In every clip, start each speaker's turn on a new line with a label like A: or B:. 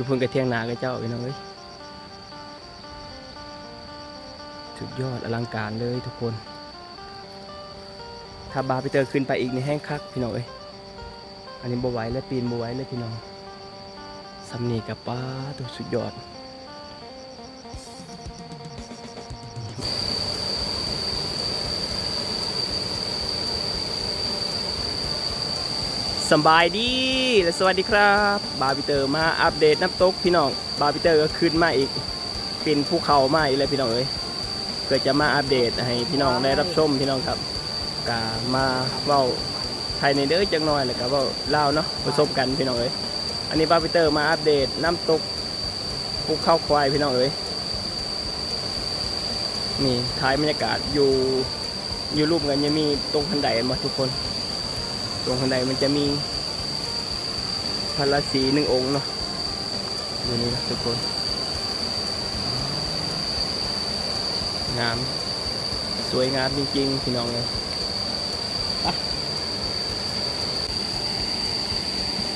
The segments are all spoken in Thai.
A: อยู่พุ่นกระเทียงนากับเจ้าพี่น้องเอ้ยสุดยอดอลังการเลยทุกคน ถ้าบาไปเตอร์ขึ้นไปอีกในแห้งคักพี่น้องเอ้ยอันนี้บวไหวและปีนบวไหวเลยพี่น้องสำนีกับป้าตัวสุดยอด สบายดีและสวัสดีครับ บาร์บิเตอร์มาอัปเดตน้ำตกพี่น้อง บาร์บิเตอร์ก็ขึ้นมาอีก เป็นภูเขามาอีกเลยพี่น้องเอ้ยเกิดจะมาอัปเดตให้พี่น้องได้รับชมพี่น้องครับกามาเว้าไทยในเด้อจังน้อยแล้วก็เว้าลาวเนาะผสมกันพี่น้องเอ้ยอันนี้บาร์บิเตอร์มาอัปเดตน้ำตกภูเขาควายพี่น้องเอ้ยนี่ท้ายบรรยากาศอยู่อยู่รูปกันยังมีตรงคันไดมาทุกคน ตรงข้างในมันจะมีพระราศีหนึ่งองค์เนาะอยู่นี่นะทุกคนงาม สวยงามจริงๆพี่น้องเลย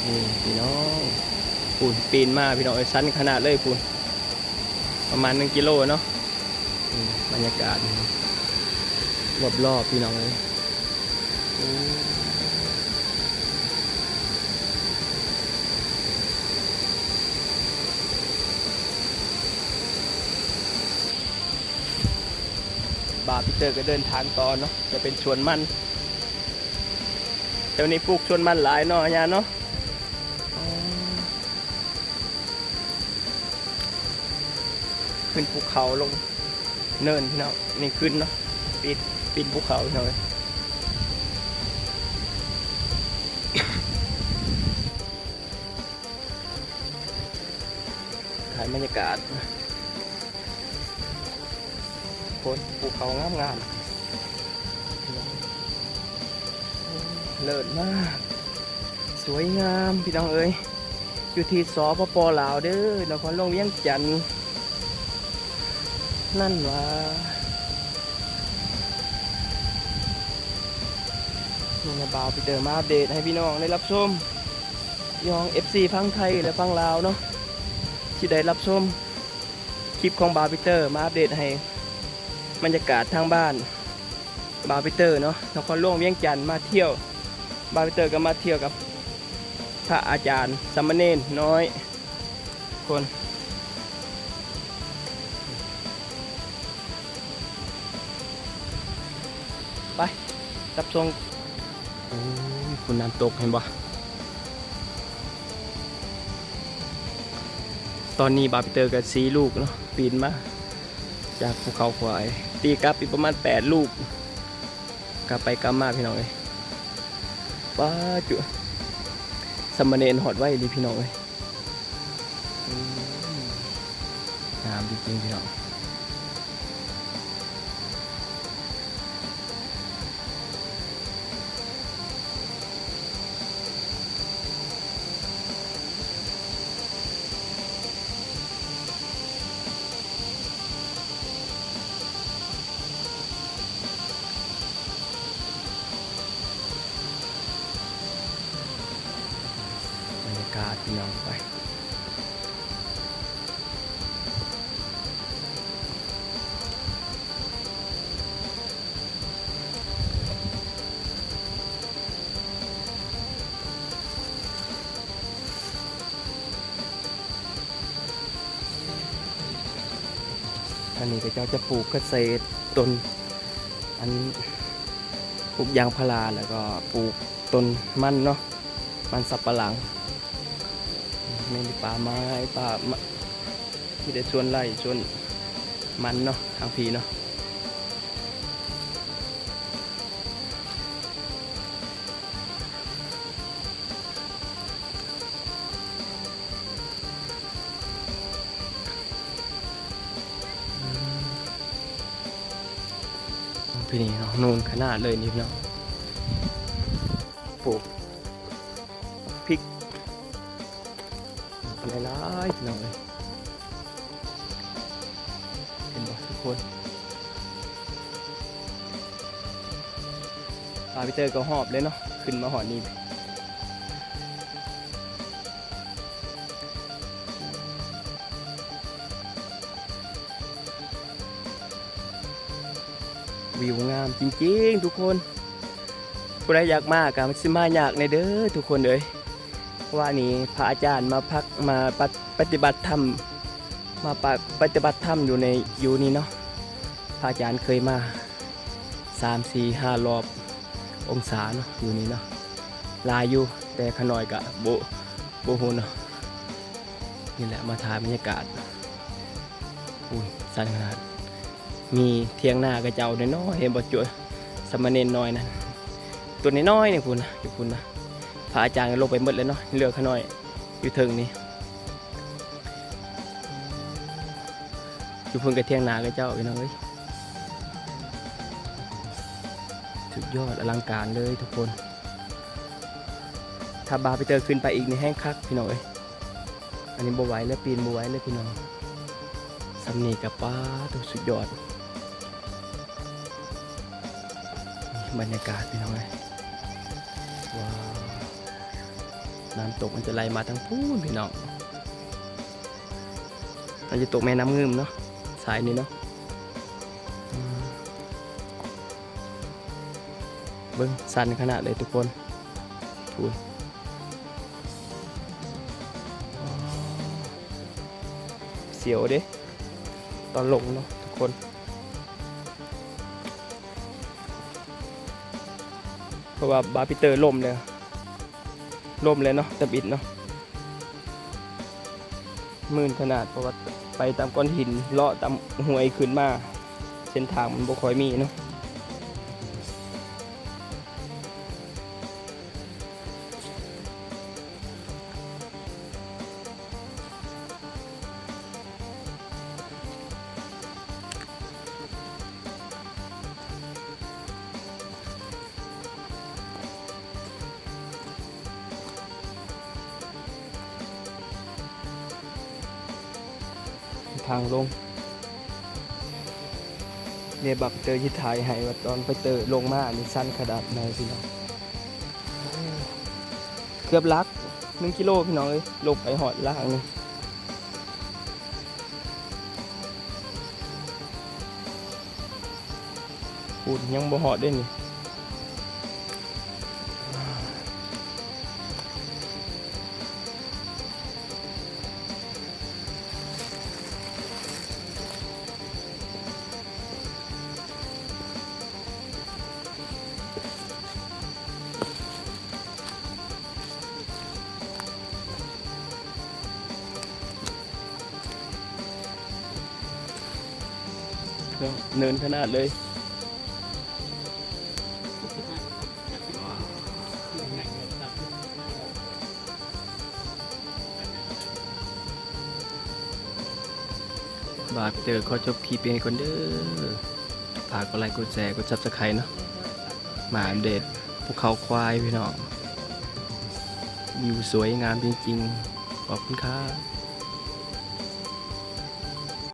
A: นี่พี่น้องปูนปีนมาพี่น้องเอ้ยสั้นขนาดเลยปูนประมาณหนึ่งกิโลเนาะบรรยากาศรอบๆพี่น้องเลย บาร์พีเตอร์ก็เดินทางต่อเนาะจะเป็นชวนมันเดี๋ยวนี้ปลูกชวนมันหลายเนาะอาเนาะขึ้นภูเขาลงเนินพี่น้องนี่ขึ้นเนาะปีนปีนภูเขาหน่อยถ่ายบรรยากาศ คนภูเขางามงามเลิศมาก สวยงามพี่น้องเอ้ยอยู่ที่สปปลาวเด้อนครหลวงเวียงจันทน์นั่นว่านี่นะบ่าวไปเดินมาอัปเดตให้พี่น้องได้รับชมยอง FC ฟังไทยและฟังลาวเนาะที่ได้รับชมคลิปของบาร์บิเตอร์มาอัปเดตให้ บรรยากาศทางบ้านบาร์บิเตอร์เนาะนครหลวงเวียงจันทน์มาเที่ยว บาร์บิเตอร์ก็มาเที่ยวกับพระอาจารย์สมมาเนนน้อยคนไปรับชมโอ้ยคุณน้ำตกเห็นบ่ตอนนี้บาร์บิเตอร์กับซีลูกเนาะปีนมา จากภูเขาควาย ตีกลับอีกประมาณ 8 ลูก กลับไปกลับมาพี่น้องเลยป้าจุสมเนนหอดไว้ดีพี่น้องเลยอืมงามจริงๆพี่น้อง ยากาศพี่น้องไปอันนี้ก็เจ้าจะปลูกเกษตรต้นอันปลูกยางพาราแล้วก็ปลูกต้นมันเนาะมันสับปะหลัง ไม่มีป่าไม้ป่ามีแต่ชวนไร่ชวนมันเนาะทางพีเนาะพี่นี่เนาะนูนขนาดเลยนี่เนาะปลูกพริก อไล่ะพี่น้อยเห็นบ่ทุกคนพาพีเตอร์ก็หอบเลยเนาะขึ้นมาหอนี้วิวงามจริงๆ ทุกคนผู้ใดอยากมากกาบมักซิมาอยากในเด้อทุกคนเลย ว่านี่พระอาจารย์มาพักมาปฏิปฏิบัติธรรมมาปปฏิบัติธรรมอยู่ในอยู่นี่เนาะพระอาจารย์เคยมาสามสี่ห้ารอบองศาเนาะอยู่นี่เนาะลายอยู่แต่ขน่อยกะโบโบฮูเนาะนี่แหละมาถ่ายบรรยากาศอุ้ยสั้นขนาดมีเทียงหน้ากระเจ้าน้อยเห็นบ่จุยสามเณรน้อยนั่นตัวน้อยๆนี่ยคุณนะอยู่คุณนะ พระอาจารย์ก็ลงไปหมดเลยเนาะเหลือขาน้อยอยู่เทิงนี่อยู่เพุ่นกับเทียงนากระเจ้าพี่น้องเอ้ยสุดยอดอลังการเลยทุกคน ถ้าบาไปเตอขึ้นไปอีกในแห้งคักพี่น้องเอ้ยอันนี้บ่ไหวแล้วปีนบ่ไหวเลยพี่น้องสำนีกับป้าตัวสุดยอดบรรยากาศเป็นยังไงว้า น้ำตกมันจะไหลมาทั้งพูนพี่น้องมันจะตกแม่น้ำเงืมเนาะสายนี้เนาะเบิ้งสั่นขนาดเลยทุกคนพูนเสียวเด้ตอนลงเนาะทุกคนเพราะว่าบาร์พิเตอร์ล่มเลย ล่มเลยเนาะตะบิดเนาะมื่นขนาดเพราะว่าไปตามก้อนหินเลาะตามห้วยขึ้นมา เส้นทางมันบ่ค่อยมีเนาะ ทางลงเนี่ยบักเตอร์ที่ถ่ายให้ว่าตอนไปเตอร์ลงมาอันี่สั้นขนาดไหนพี่น้องเกือบลักหนึ่งกิโลพี่น้องเอ้ยลงไปหอดล่างนี่พูดยังบ่หอดได้นี่ เนินขนาดเลยบาทเจอขอจบคลิปเพียงคนเด้อฝากกดไลค์กดแชร์กดซับสไครต์เนาะมาอัปเดภูเขาควายพี่น้องวิวสวยงามจริงๆ ขอบคุณครับ